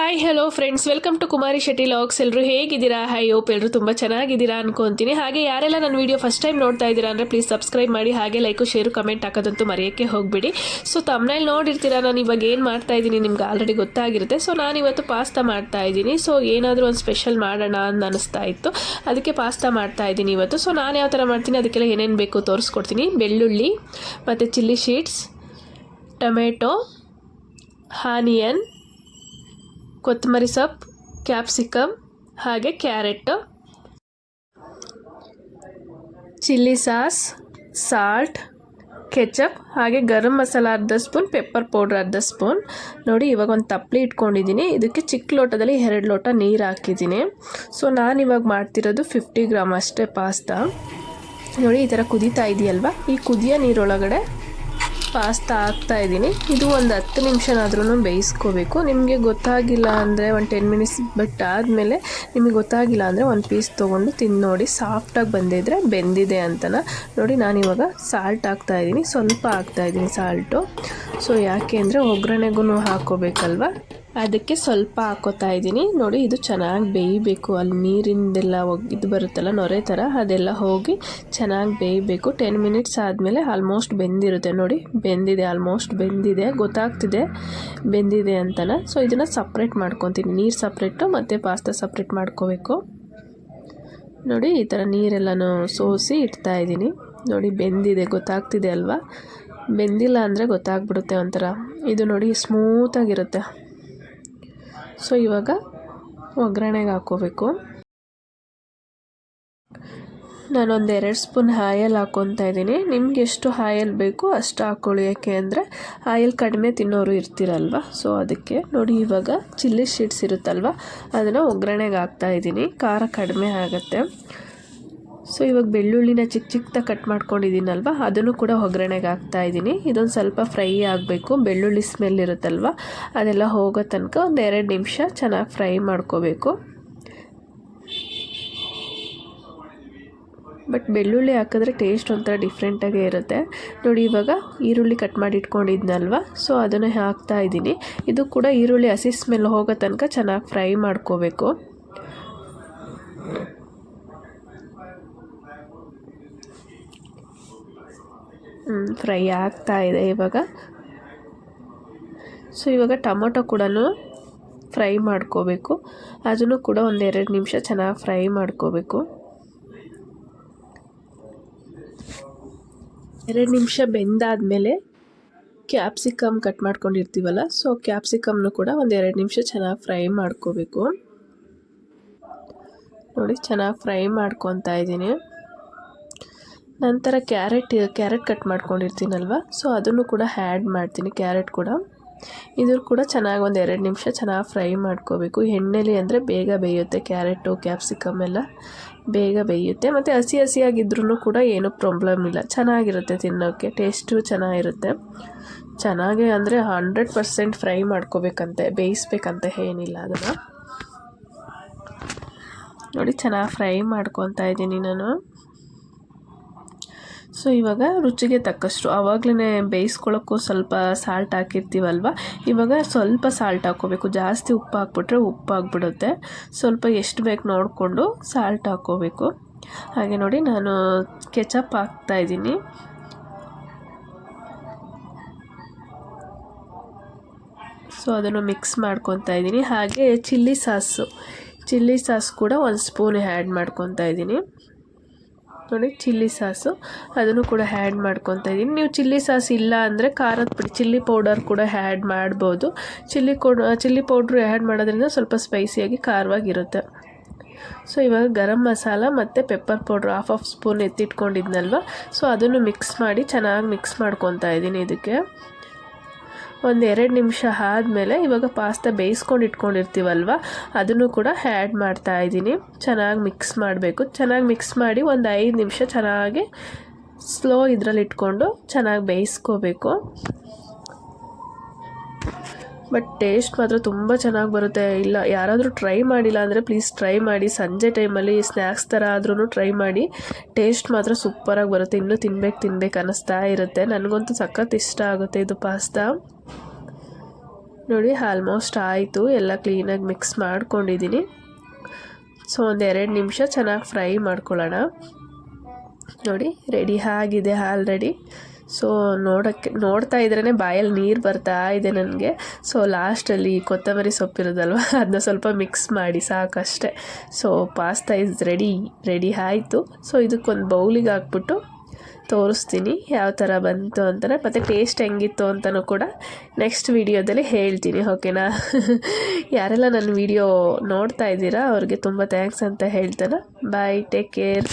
Hi hello friends welcome to Kumari Shetty logs ಎಲ್ಲರೂ ಹೇಗಿದ್ದೀರಾ? High ಓಪ್ ಎಲ್ಲರೂ ತುಂಬ ಚೆನ್ನಾಗಿದ್ದೀರಾ ಅನ್ಕೊಂತೀನಿ. ಹಾಗೆ ಯಾರೆಲ್ಲ ನನ್ನ ವೀಡಿಯೋ ಫಸ್ಟ್ ಟೈಮ್ ನೋಡ್ತಾ ಇದ್ದೀರಾ ಅಂದರೆ ಪ್ಲೀಸ್ ಸಬ್ಸ್ಕ್ರೈಬ್ ಮಾಡಿ, ಹಾಗೆ ಲೈಕು ಶೇರು ಕಮೆಂಟ್ ಹಾಕೋದಂತೂ ಮರೆಯೋಕ್ಕೆ ಹೋಗಬೇಡಿ. ಸೊ ತಮ್ಮನೇಲಿ ನೋಡಿರ್ತೀರಾ? ನಾನು ಇವಾಗ ಏನು ಮಾಡ್ತಾ ಇದ್ದೀನಿ ನಿಮ್ಗೆ ಆಲ್ರೆಡಿ ಗೊತ್ತಾಗಿರುತ್ತೆ. ಸೊ ನಾನು ಇವತ್ತು ಪಾಸ್ತಾ ಮಾಡ್ತಾ ಇದ್ದೀನಿ. ಸೊ ಏನಾದರೂ ಒಂದು ಸ್ಪೆಷಲ್ ಮಾಡೋಣ ಅಂತ ಅನಿಸ್ತಾ ಇತ್ತು. ಅದಕ್ಕೆ ಪಾಸ್ತಾ ಮಾಡ್ತಾ ಇದ್ದೀನಿ ಇವತ್ತು. ಸೊ ನಾನು ಯಾವ ಥರ ಮಾಡ್ತೀನಿ? ಅದಕ್ಕೆಲ್ಲ ಏನೇನು ಬೇಕು ತೋರಿಸ್ಕೊಡ್ತೀನಿ. ಬೆಳ್ಳುಳ್ಳಿ, ಮತ್ತು ಚಿಲ್ಲಿ ಶೀಟ್ಸ್ ಟೊಮೆಟೊ ಹಾನಿಯನ್ ಕೊತ್ತಂಬರಿ ಸೊಪ್ಪು, ಕ್ಯಾಪ್ಸಿಕಮ್, ಹಾಗೆ carrot. Chilli sauce, salt, ketchup, ಹಾಗೆ ಗರಂ ಮಸಾಲ ಅರ್ಧ ಸ್ಪೂನ್, ಪೆಪ್ಪರ್ ಪೌಡ್ರ್ ಅರ್ಧ ಸ್ಪೂನ್. ನೋಡಿ, ಇವಾಗ ಒಂದು ತಪ್ಪಲಿ ಇಟ್ಕೊಂಡಿದ್ದೀನಿ. ಇದಕ್ಕೆ ಚಿಕ್ಕ ಲೋಟದಲ್ಲಿ ಎರಡು ಲೋಟ ನೀರು ಹಾಕಿದ್ದೀನಿ. ಸೊ ನಾನು ಇವಾಗ ಮಾಡ್ತಿರೋದು ಫಿಫ್ಟಿ ಗ್ರಾಮ್ ಅಷ್ಟೇ ಪಾಸ್ತಾ. ನೋಡಿ, ಈ ಥರ ಕುದೀತಾ ಇದೆಯಲ್ವ? ಈ ಕುದಿಯೋ ನೀರೊಳಗಡೆ ಪಾಸ್ತಾ ಹಾಕ್ತಾ ಇದ್ದೀನಿ. ಇದು ಒಂದು ಹತ್ತು ನಿಮಿಷನಾದ್ರೂ ಬೇಯಿಸ್ಕೋಬೇಕು. ನಿಮಗೆ ಗೊತ್ತಾಗಿಲ್ಲ ಅಂದರೆ ಒಂದು ಟೆನ್ ಮಿನಿಟ್ಸ್ ಬಟ್ ಆದಮೇಲೆ ನಿಮಗೆ ಗೊತ್ತಾಗಿಲ್ಲ ಅಂದರೆ ಒಂದು ಪೀಸ್ ತೊಗೊಂಡು ತಿಂದು ನೋಡಿ. ಸಾಫ್ಟಾಗಿ ಬಂದಿದ್ರೆ ಬೆಂದಿದೆ ಅಂತನ. ನೋಡಿ, ನಾನಿವಾಗ ಸಾಲ್ಟ್ ಹಾಕ್ತಾ ಇದ್ದೀನಿ. ಸ್ವಲ್ಪ ಹಾಕ್ತಾ ಇದ್ದೀನಿ ಸಾಲ್ಟು ಸೊ ಯಾಕೆ ಅಂದರೆ ಒಗ್ಗರಣೆಗೂ ಹಾಕ್ಕೋಬೇಕಲ್ವ? ಅದಕ್ಕೆ ಸ್ವಲ್ಪ ಹಾಕೋತಾ ಇದ್ದೀನಿ. ನೋಡಿ, ಇದು ಚೆನ್ನಾಗಿ ಬೇಯಬೇಕು. ಅಲ್ಲಿ ನೀರಿಂದೆಲ್ಲ ಇದು ಬರುತ್ತಲ್ಲ ನೊರೆ ಥರ, ಅದೆಲ್ಲ ಹೋಗಿ ಚೆನ್ನಾಗಿ ಬೇಯಬೇಕು. ಟೆನ್ ಮಿನಿಟ್ಸ್ ಆದಮೇಲೆ ಆಲ್ಮೋಸ್ಟ್ ಬೆಂದಿರುತ್ತೆ. ನೋಡಿ, ಬೆಂದಿದೆ ಆಲ್ಮೋಸ್ಟ್ ಬೆಂದಿದೆ. ಗೊತ್ತಾಗ್ತಿದೆ, ಬೆಂದಿದೆ ಅಂತನ. ಸೊ ಇದನ್ನು ಸಪ್ರೇಟ್ ಮಾಡ್ಕೊತೀನಿ. ನೀರು ಸಪ್ರೇಟು ಮತ್ತು ಪಾಸ್ತಾ ಸಪ್ರೇಟ್ ಮಾಡ್ಕೋಬೇಕು. ನೋಡಿ, ಈ ಥರ ನೀರೆಲ್ಲನೂ ಸೋಸಿ ಇಡ್ತಾ ಇದ್ದೀನಿ. ನೋಡಿ, ಬೆಂದಿದೆ. ಗೊತ್ತಾಗ್ತಿದೆ ಅಲ್ವಾ? ಬೆಂದಿಲ್ಲ ಅಂದರೆ ಗೊತ್ತಾಗ್ಬಿಡುತ್ತೆ ಒಂಥರ. ಇದು ನೋಡಿ ಸ್ಮೂತಾಗಿರುತ್ತೆ ಸೊ ಇವಾಗ ಒಗ್ಗರಣೆಗೆ ಹಾಕೋಬೇಕು ನಾನೊಂದು ಎರಡು ಸ್ಪೂನ್ ಆಯಲ್ ಹಾಕ್ಕೊತಾ ಇದ್ದೀನಿ. ನಿಮ್ಗೆ ಎಷ್ಟು ಆಯಲ್ ಬೇಕು ಅಷ್ಟು ಹಾಕ್ಕೊಳ್ಳಿ ಯಾಕೆ ಅಂದರೆ ಆಯಲ್ ಕಡಿಮೆ ತಿನ್ನೋರು ಇರ್ತೀರಲ್ವ? ಸೊ ಅದಕ್ಕೆ ನೋಡಿ, ಇವಾಗ ಚಿಲ್ಲಿ ಶೀಟ್ಸ್ ಇರುತ್ತಲ್ವ? ಅದನ್ನು ಒಗ್ಗರಣೆಗೆ ಹಾಕ್ತಾ ಇದ್ದೀನಿ. ಖಾರ ಕಡಿಮೆ ಆಗುತ್ತೆ. ಸೊ ಇವಾಗ ಬೆಳ್ಳುಳ್ಳಿನ ಚಿಕ್ಕ ಚಿಕ್ಕದಾಗಿ ಕಟ್ ಮಾಡ್ಕೊಂಡಿದ್ದೀನಲ್ವ? ಅದನ್ನು ಕೂಡ ಒಗ್ಗರಣೆಗೆ ಹಾಕ್ತಾ ಇದ್ದೀನಿ. ಇದೊಂದು ಸ್ವಲ್ಪ ಫ್ರೈ ಆಗಬೇಕು. ಬೆಳ್ಳುಳ್ಳಿ ಸ್ಮೆಲ್ ಇರುತ್ತಲ್ವ? ಅದೆಲ್ಲ ಹೋಗೋ ತನಕ ಒಂದು ಎರಡು ನಿಮಿಷ ಚೆನ್ನಾಗಿ ಫ್ರೈ ಮಾಡ್ಕೋಬೇಕು. ಬಟ್ ಬೆಳ್ಳುಳ್ಳಿ ಹಾಕಿದ್ರೆ ಟೇಸ್ಟ್ ಒಂಥರ ಡಿಫ್ರೆಂಟಾಗೇ ಇರುತ್ತೆ. ನೋಡಿ, ಇವಾಗ ಈರುಳ್ಳಿ ಕಟ್ ಮಾಡಿ ಇಟ್ಕೊಂಡಿದ್ನಲ್ವ? ಸೊ ಅದನ್ನು ಹಾಕ್ತಾ ಇದ್ದೀನಿ. ಇದು ಕೂಡ ಈರುಳ್ಳಿ ಹಸಿ ಸ್ಮೆಲ್ ಹೋಗೋ ತನಕ ಚೆನ್ನಾಗಿ ಫ್ರೈ ಮಾಡ್ಕೋಬೇಕು. ಫ್ರೈ ಆಗ್ತಾ ಇದೆ ಇವಾಗ. ಸೊ ಇವಾಗ ಟೊಮೊಟೊ ಕೂಡ ಫ್ರೈ ಮಾಡ್ಕೋಬೇಕು. ಅದನ್ನು ಕೂಡ ಒಂದೆರಡು ನಿಮಿಷ ಚೆನ್ನಾಗಿ ಫ್ರೈ ಮಾಡ್ಕೋಬೇಕು. ಎರಡು ನಿಮಿಷ ಬೆಂದಾದಮೇಲೆ ಕ್ಯಾಪ್ಸಿಕಮ್ ಕಟ್ ಮಾಡ್ಕೊಂಡಿರ್ತೀವಲ್ಲ ಸೊ ಕ್ಯಾಪ್ಸಿಕಮ್ನು ಕೂಡ ಒಂದೆರಡು ನಿಮಿಷ ಚೆನ್ನಾಗಿ ಫ್ರೈ ಮಾಡ್ಕೋಬೇಕು. ನೋಡಿ, ಚೆನ್ನಾಗಿ ಫ್ರೈ ಮಾಡ್ಕೊತಾ ಇದ್ದೀನಿ. ನಂತರ ಕ್ಯಾರೆಟ್ ಕ್ಯಾರೆಟ್ ಕಟ್ ಮಾಡ್ಕೊಂಡಿರ್ತೀನಲ್ವ? ಸೊ ಅದನ್ನು ಕೂಡ ಹ್ಯಾಡ್ ಮಾಡ್ತೀನಿ, ಕ್ಯಾರೆಟ್ ಕೂಡ. ಇದು ಕೂಡ ಚೆನ್ನಾಗಿ ಒಂದು ಎರಡು ನಿಮಿಷ ಚೆನ್ನಾಗಿ ಫ್ರೈ ಮಾಡ್ಕೋಬೇಕು. ಎಣ್ಣೆಲಿ ಅಂದರೆ ಬೇಗ ಬೇಯುತ್ತೆ ಕ್ಯಾರೆಟು, ಕ್ಯಾಪ್ಸಿಕಮ್ ಎಲ್ಲ. ಬೇಗ ಬೇಯುತ್ತೆ. ಮತ್ತು ಹಸಿ ಹಸಿಯಾಗಿದ್ರೂ ಕೂಡ ಏನೂ ಪ್ರಾಬ್ಲಮ್ ಇಲ್ಲ. ಚೆನ್ನಾಗಿರುತ್ತೆ ತಿನ್ನೋಕ್ಕೆ ಟೇಸ್ಟು ಚೆನ್ನಾಗಿರುತ್ತೆ. ಚೆನ್ನಾಗಿ ಅಂದರೆ ಹಂಡ್ರೆಡ್ ಪರ್ಸೆಂಟ್ ಫ್ರೈ ಮಾಡ್ಕೋಬೇಕಂತೆ. ಬೇಯಿಸ್ಬೇಕಂತ ಏನಿಲ್ಲ ಅದನ್ನು. ನೋಡಿ, ಚೆನ್ನಾಗಿ ಫ್ರೈ ಮಾಡ್ಕೊತಾ ಇದ್ದೀನಿ ನಾನು. ಸೊ ಇವಾಗ ರುಚಿಗೆ ತಕ್ಕಷ್ಟು ಆವಾಗಲೇ ಬೇಯಿಸ್ಕೊಳ್ಳೋಕ್ಕೂ ಸ್ವಲ್ಪ ಸಾಲ್ಟ್ ಹಾಕಿರ್ತೀವಲ್ವ? ಇವಾಗ ಸ್ವಲ್ಪ ಸಾಲ್ಟ್ ಹಾಕ್ಕೋಬೇಕು. ಜಾಸ್ತಿ ಉಪ್ಪು ಹಾಕ್ಬಿಟ್ರೆ ಉಪ್ಪು ಆಗಿಬಿಡುತ್ತೆ. ಸ್ವಲ್ಪ ಎಷ್ಟು ಬೇಕು ನೋಡಿಕೊಂಡು ಸಾಲ್ಟ್ ಹಾಕ್ಕೋಬೇಕು. ಹಾಗೆ ನೋಡಿ, ನಾನು ಕೆಚಪ್ ಹಾಕ್ತಾಯಿದ್ದೀನಿ ಸೊ ಅದನ್ನು ಮಿಕ್ಸ್ ಮಾಡ್ಕೊತಾ ಇದ್ದೀನಿ. ಹಾಗೆ ಚಿಲ್ಲಿ ಸಾಸು ಚಿಲ್ಲಿ ಸಾಸ್ ಕೂಡ ಒಂದು ಸ್ಪೂನ್ ಆ್ಯಡ್ ಮಾಡ್ಕೊತಾ ಇದ್ದೀನಿ. ನೋಡಿ, ಚಿಲ್ಲಿ ಸಾಸು. ಅದನ್ನು ಕೂಡ ಹ್ಯಾಡ್ ಮಾಡ್ಕೊತಾ ಇದ್ದೀನಿ. ನೀವು ಚಿಲ್ಲಿ ಸಾಸ್ ಇಲ್ಲ ಅಂದರೆ ಖಾರದ ಪುಡಿ, ಚಿಲ್ಲಿ ಪೌಡರ್ ಕೂಡ ಹ್ಯಾಡ್ ಮಾಡ್ಬೋದು. ಚಿಲ್ಲಿ ಕೊಡ್ ಚಿಲ್ಲಿ ಪೌಡ್ರು ಆ್ಯಡ್ ಮಾಡೋದ್ರಿಂದ ಸ್ವಲ್ಪ ಸ್ಪೈಸಿಯಾಗಿ ಖಾರವಾಗಿರುತ್ತೆ. ಸೊ ಇವಾಗ ಗರಂ ಮಸಾಲ ಮತ್ತು pepper powder half of spoon ಎತ್ತಿಟ್ಕೊಂಡಿದ್ನಲ್ವ? So ಅದನ್ನು ಮಿಕ್ಸ್ ಮಾಡಿ ಚೆನ್ನಾಗಿ ಮಿಕ್ಸ್ ಮಾಡ್ಕೊತಾ ಇದ್ದೀನಿ ಇದಕ್ಕೆ. ಒಂದು ಎರಡು ನಿಮಿಷ ಆದಮೇಲೆ ಇವಾಗ ಪಾಸ್ತಾ ಬೇಯಿಸ್ಕೊಂಡು ಇಟ್ಕೊಂಡಿರ್ತೀವಲ್ವ? ಅದನ್ನು ಕೂಡ ಆ್ಯಡ್ ಮಾಡ್ತಾ ಇದ್ದೀನಿ. ಚೆನ್ನಾಗಿ ಮಿಕ್ಸ್ ಮಾಡಬೇಕು. ಚೆನ್ನಾಗಿ ಮಿಕ್ಸ್ ಮಾಡಿ ಒಂದು ಐದು ನಿಮಿಷ ಚೆನ್ನಾಗಿ ಸ್ಲೋ ಇದರಲ್ಲಿ ಇಟ್ಕೊಂಡು ಚೆನ್ನಾಗಿ ಬೇಯಿಸ್ಕೋಬೇಕು. ಬಟ್ ಟೇಸ್ಟ್ ಮಾತ್ರ ತುಂಬ ಚೆನ್ನಾಗಿ ಬರುತ್ತೆ. ಇಲ್ಲ, ಯಾರಾದರೂ ಟ್ರೈ ಮಾಡಿಲ್ಲ ಅಂದರೆ ಪ್ಲೀಸ್ ಟ್ರೈ ಮಾಡಿ. ಸಂಜೆ ಟೈಮಲ್ಲಿ ಸ್ನ್ಯಾಕ್ಸ್ ಥರ ಆದ್ರೂ ಟ್ರೈ ಮಾಡಿ. ಟೇಸ್ಟ್ ಮಾತ್ರ ಸೂಪರಾಗಿ ಬರುತ್ತೆ. ಇನ್ನೂ ತಿನ್ಬೇಕು ತಿನ್ಬೇಕು ಅನ್ನಿಸ್ತಾ ಇರುತ್ತೆ. ನನಗಂತೂ ಸಖತ್ ಇಷ್ಟ ಆಗುತ್ತೆ ಇದು ಪಾಸ್ತಾ ನೋಡಿ ಆಲ್ಮೋಸ್ಟ್ ಆಯಿತು. ಎಲ್ಲ ಕ್ಲೀನಾಗಿ ಮಿಕ್ಸ್ ಮಾಡ್ಕೊಂಡಿದ್ದೀನಿ ಸೊ ಒಂದು ಎರಡು ನಿಮಿಷ ಚೆನ್ನಾಗಿ ಫ್ರೈ ಮಾಡ್ಕೊಳ್ಳೋಣ. ನೋಡಿ ರೆಡಿ ಆಗಿದೆ ಆಲ್ರೆಡಿ ಸೊ ನೋಡೋಕ್ಕೆ, ನೋಡ್ತಾ ಇದ್ರೇ ಬಾಯಲ್ಲಿ ನೀರು ಬರ್ತಾ ಇದೆ ನನಗೆ. ಸೊ ಲಾಸ್ಟಲ್ಲಿ ಕೊತ್ತಂಬರಿ ಸೊಪ್ಪಿರೋದಲ್ವ ಅದನ್ನ ಸ್ವಲ್ಪ ಮಿಕ್ಸ್ ಮಾಡಿ, ಸಾಕಷ್ಟೇ. So pasta is ready ready ಆಯಿತು. ಸೊ ಇದಕ್ಕೊಂದು ಬೌಲಿಗೆ ಹಾಕ್ಬಿಟ್ಟು ತೋರಿಸ್ತೀನಿ ಯಾವ ಥರ ಬಂತು ಅಂತಾರೆ ಮತ್ತು ಟೇಸ್ಟ್ ಹೆಂಗಿತ್ತು ಅಂತಲೂ ಕೂಡ ನೆಕ್ಸ್ಟ್ ವಿಡಿಯೋದಲ್ಲಿ ಹೇಳ್ತೀನಿ ಓಕೆನಾ ಯಾರೆಲ್ಲ ನನ್ನ ವಿಡಿಯೋ ನೋಡ್ತಾ ಇದ್ದೀರಾ, ಅವ್ರಿಗೆ ತುಂಬ ಥ್ಯಾಂಕ್ಸ್ ಅಂತ ಹೇಳ್ತಾನೆ. Bye take care